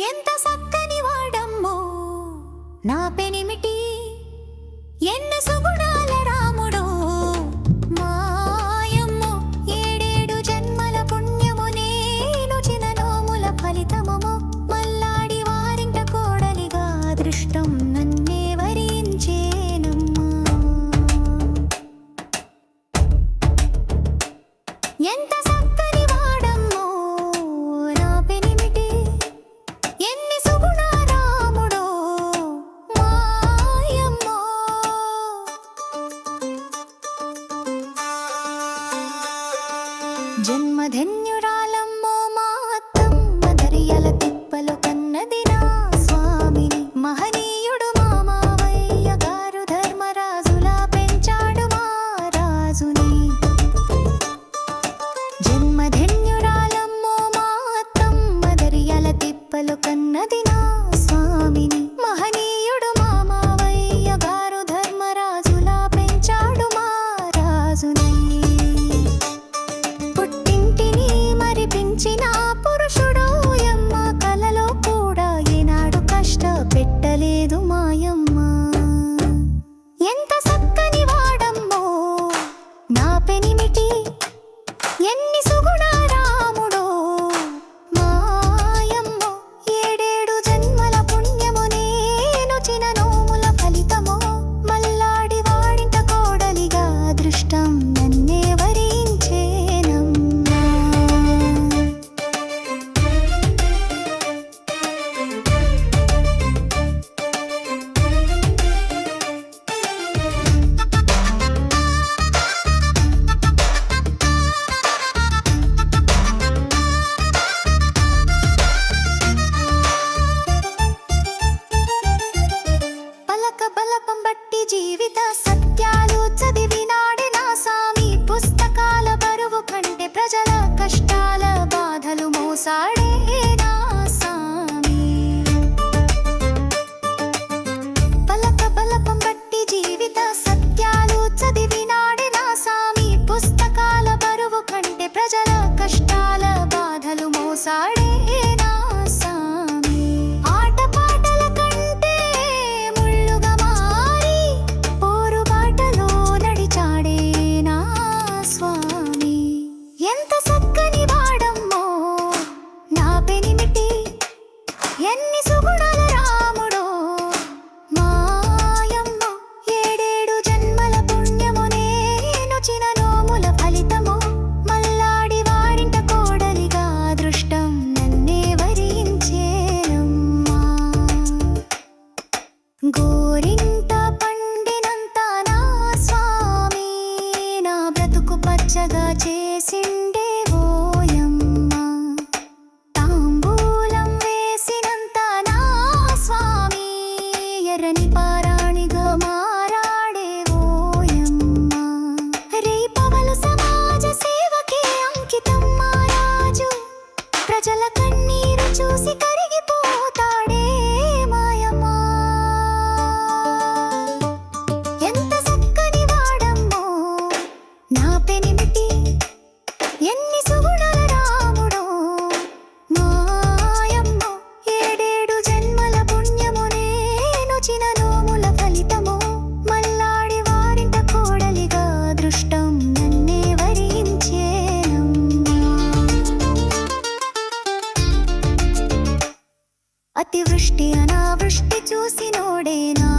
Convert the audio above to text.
ఎంత సక్కని వాడమ్మో. నా పెనిమిటి ఎన్న సుగుణ జన్మధన్యురాలమ్మో మా అత్తమ్మ స్వామిని. మహనీయుడు మా పెంచాడు మా రాజుని. జన్మధన్యురాలమ్మో మా స్వామిని. మహనీయ ఎంత సక్కని వాడమ్మో. నా పెనిమిటి ఎన్ని సుగుణ రాముడో మాయమ్మో ఏడేడు జన్మల పుణ్యము నేనొచిన నోముల ఫలితమో. మల్లాడి వాడింట కోడలిగా అదృష్టం నన్నే ప్రజల కన్నీరు చూసి కరి చూసినోడేనా?